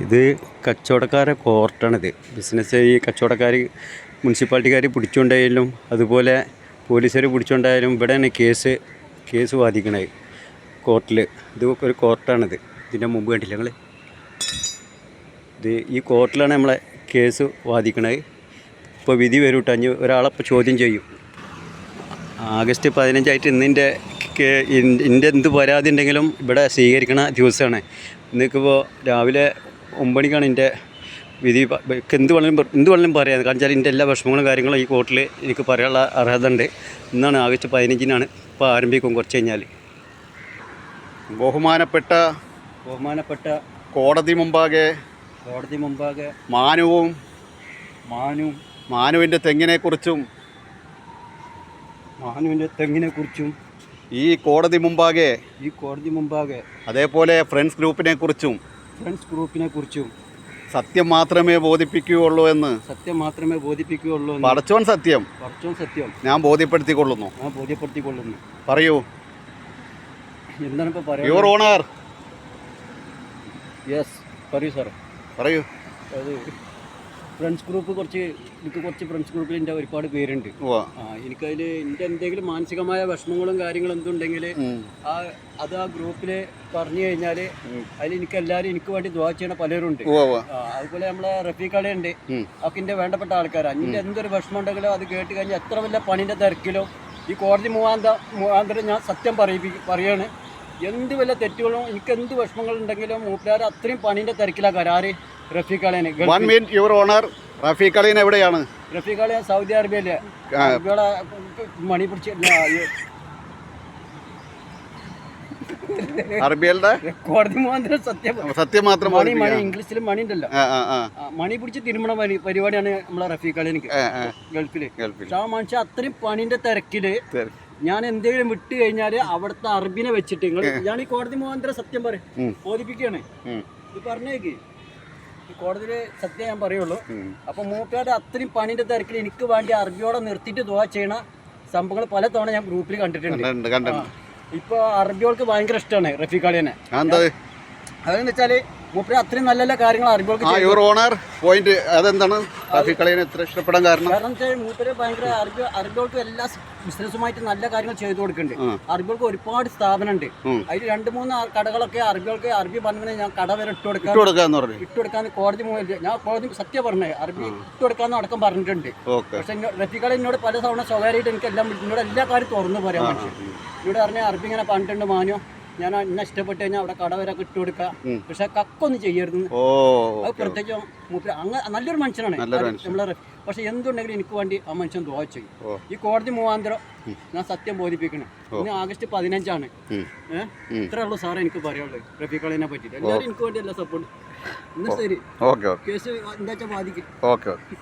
ഇത് കച്ചവടക്കാരെ കോർട്ടാണിത്. ബിസിനസ് ഈ കച്ചവടക്കാർ മുനിസിപ്പാലിറ്റിക്കാർ പിടിച്ചുകൊണ്ടായാലും അതുപോലെ പോലീസുകാർ പിടിച്ചുകൊണ്ടായാലും ഇവിടെയാണ് കേസ് കേസ് വാദിക്കണത് കോർട്ടിൽ ഇത് ഒരു കോർട്ടാണിത്. ഇതിന്റെ മുമ്പ് കണ്ടില്ല ഞങ്ങൾ ഇത് ഈ കോർട്ടിലാണ് നമ്മളെ കേസ് വാദിക്കണത് ഇപ്പോൾ വിധി വരും അഞ്ഞ് ഒരാളപ്പോൾ ചോദ്യം ചെയ്യും. ആഗസ്റ്റ് പതിനഞ്ചായിട്ട് ഇന്നിന്റെ എന്റെ എന്ത് പരാതി ഉണ്ടെങ്കിലും ഇവിടെ സ്വീകരിക്കണ ദിവസമാണ്. ഇന്നിപ്പോൾ രാവിലെ ഒമ്പണിക്കാണ് എന്റെ വിധി. എനിക്ക് എന്ത് വേണമെങ്കിലും എന്ത് വേണമെങ്കിലും പറയാം. കാരണം വെച്ചാൽ എന്റെ എല്ലാ വിഷമങ്ങളും കാര്യങ്ങളും ഈ കോർട്ടിൽ എനിക്ക് പറയാനുള്ള അർഹത ഉണ്ട് ഇന്നാണ് ആഗസ്റ്റ് പതിനഞ്ചിനാണ് ഇപ്പോൾ ആരംഭിക്കും കുറച്ച് കഴിഞ്ഞാൽ ബഹുമാനപ്പെട്ട ബഹുമാനപ്പെട്ട കോടതി മുമ്പാകെ കോടതി മുമ്പാകെ മാനുവും മാനുവും മാനുവിന്റെ തെങ്ങിനെക്കുറിച്ചും മാനുവിന്റെ തെങ്ങിനെക്കുറിച്ചും ഈ കോടതി മുമ്പാകെ ഈ കോടതി മുമ്പാകെ അതേപോലെ ഫ്രണ്ട്സ് ഗ്രൂപ്പിനെ കുറിച്ചും ഫ്രണ്ട്സ് ഗ്രൂപ്പിനെ കുറിച്ചും സത്യം മാത്രമേ ബോധിപ്പിക്കുകയുള്ളൂ എന്ന്. സത്യം മാത്രമേ ബോധിപ്പിക്കുകയുള്ളൂ എന്ന്. പടച്ചോൻ സത്യം. പറച്ചോൺ സത്യം. ഞാൻ ബോധ്യപ്പെടുത്തിക്കൊള്ളുന്നു. ഞാൻ ബോധ്യപ്പെടുത്തിക്കൊള്ളുന്നു. പറയൂ. എന്താണ് ഇപ്പോൾ യുവർ പറയുക ഓണർ യെസ് പറയൂ സാർ പറയൂ. അത് ഫ്രണ്ട്സ് ഗ്രൂപ്പ് കുറച്ച് എനിക്ക് കുറച്ച് ഫ്രണ്ട്സ് ഗ്രൂപ്പിൽ എന്റെ ഒരുപാട് പേരുണ്ട്. ആ എനിക്കതിൽ എന്റെ എന്തെങ്കിലും മാനസികമായ വിഷമങ്ങളും കാര്യങ്ങളും എന്തുണ്ടെങ്കിൽ ആ അത് ആ ഗ്രൂപ്പിൽ പറഞ്ഞു കഴിഞ്ഞാൽ അതിൽ എനിക്ക് എല്ലാവരും എനിക്ക് വേണ്ടി ദ്വാ ചെയ്യണ ഉവ്വ. ആ, അതുപോലെ നമ്മളെ റഫീഖ് ഉണ്ട് ഉം. ഒക്കെ എന്റെ വേണ്ടപ്പെട്ട ആൾക്കാരാണ് എന്റെ എന്തൊരു വിഷമം ഉണ്ടെങ്കിലും അത് കേട്ട് കഴിഞ്ഞാൽ എത്ര വലിയ പണിന്റെ തിരക്കിലും ഈ കോടതി മുഖാന്ത മുഖാന്തരം ഞാൻ സത്യം പറയി പറയാണ്. എന്ത് വല്ല തെറ്റുകളും എനിക്ക് എന്ത് വിഷമങ്ങളുണ്ടെങ്കിലും മൂപ്പിലാർ അത്രയും പണിന്റെ തിരക്കിലാക്കാറ് ആര് Rafeeq അളിയാണ് one minute your honour Rafeeq Aleen എവിടെയാണ്? റഫീഖ് അളിയ സൗദി അറേബ്യയിലെ. ഇവിടെ മണി പിടിച്ച് അറബികളുടെ കോടതി മാത്രം സത്യം. സത്യം മാത്രം മണി മണി. ഇംഗ്ലീഷിൽ മണി ഉണ്ടല്ലോ. മണി പിടിച്ച് തിരുമണ പരി പരിപാടിയാണ് നമ്മളെ റഫീഖ് അളി എനിക്ക് ഗൾഫിൽ പക്ഷെ ആ മനുഷ്യൻ അത്രയും പണിന്റെ തിരക്കിൽ ഞാൻ എന്തെങ്കിലും വിട്ട് കഴിഞ്ഞാൽ അവിടുത്തെ അറബിനെ വെച്ചിട്ട് നിങ്ങൾ ഞാൻ ഈ കോടതി മുഖാന്തരം സത്യം പറയും. ബോധിപ്പിക്കുകയാണ് ഇത് പറഞ്ഞേക്ക്. ഈ കോടതിയിൽ സത്യം ഞാൻ പറയുള്ളൂ. അപ്പോൾ അപ്പൊ മൂപ്പയുടെ അത്രയും പണിന്റെ തിരക്കിൽ എനിക്ക് വേണ്ടി അറബിയോടെ നിർത്തിയിട്ട് ദുവാ ചെയ്യണ സംഭവങ്ങൾ പല തവണ ഞാൻ ഗ്രൂപ്പിൽ കണ്ടിട്ടുണ്ട്. ഇപ്പൊ അറബികൾക്ക് ഭയങ്കര ഇഷ്ടമാണ് റഫീഖ് അളിയനെ എന്താ അതെന്ന് വെച്ചാൽ മൂപ്പര് അത്രയും നല്ല നല്ല കാര്യങ്ങൾ അറബികൾക്ക് ആ യുവർ ഓണർ പോയിന്റ് അതെന്താണ്? റഫീഖ് അലീനെ ഇത്ര ഇഷ്ടപ്പെടാൻ കാരണം? കാരണം വെച്ചാൽ മൂപ്പര് ഭയങ്കര അറബി അറബികൾക്ക് എല്ലാ ബിസിനസ്സുമായിട്ട് നല്ല കാര്യങ്ങൾ ചെയ്തു കൊടുക്കുന്നുണ്ട്. ഉം. അറബികൾക്ക് ഒരുപാട് സ്ഥാപനമുണ്ട്. അതിൽ രണ്ട് മൂന്ന് കടകളൊക്കെ അറബികൾക്ക് അറബി പറഞ്ഞാൽ ഞാൻ കട വരെ ഇട്ട് കൊടുക്കാൻ ഇട്ട് കൊടുക്കാന്ന് പറഞ്ഞു. ഇട്ട് കൊടുക്കാന്ന് കോടതി മുന്നിൽ ഞാൻ കോടതി സത്യം പറഞ്ഞേ അറബി ഇട്ട് കൊടുക്കാന്ന് അടക്കം പറഞ്ഞിട്ടുണ്ട്. പക്ഷെ റഫികൾ എന്നോട് പല തവണ സ്വകാര്യമായിട്ട് എനിക്ക് എല്ലാം എന്നോട് എല്ലാ കാര്യം തുറന്നു പറയാൻ പറ്റും എന്നോട് പറഞ്ഞ അറബി ഇങ്ങനെ പറഞ്ഞിട്ടുണ്ട് മാനോ ഞാൻ എന്നെ ഇഷ്ടപ്പെട്ട് കഴിഞ്ഞാൽ അവിടെ കട വരെ ഇട്ട് കൊടുക്കാം പക്ഷെ കക്കൊന്നും ചെയ്യരുത് അത് പ്രത്യേകിച്ച് മൂപ്പര് അങ്ങ് നല്ലൊരു മനുഷ്യനാണ്. നമ്മളെ പക്ഷെ എന്തുണ്ടെങ്കിലും എനിക്ക് വേണ്ടി ആ മനുഷ്യൻ ദോഹ ചെയ്യും. ഈ കോടതി മൂവാന്തരം ഞാൻ സത്യം ബോധിപ്പിക്കണം. ഇന്ന് ആഗസ്റ്റ് പതിനഞ്ചാണ്. ഏഹ് ഇത്രേ ഉള്ളൂ സാറേ എനിക്ക് പറയുള്ളൂ റഫീഖളിനെ പറ്റിയിട്ട് എല്ലാവരും എനിക്ക് വേണ്ടി എല്ലാ സപ്പോർട്ട് ഇന്ന് ശരി. കേസ് എന്താ വെച്ചാൽ ബാധിക്കും? Okay okay.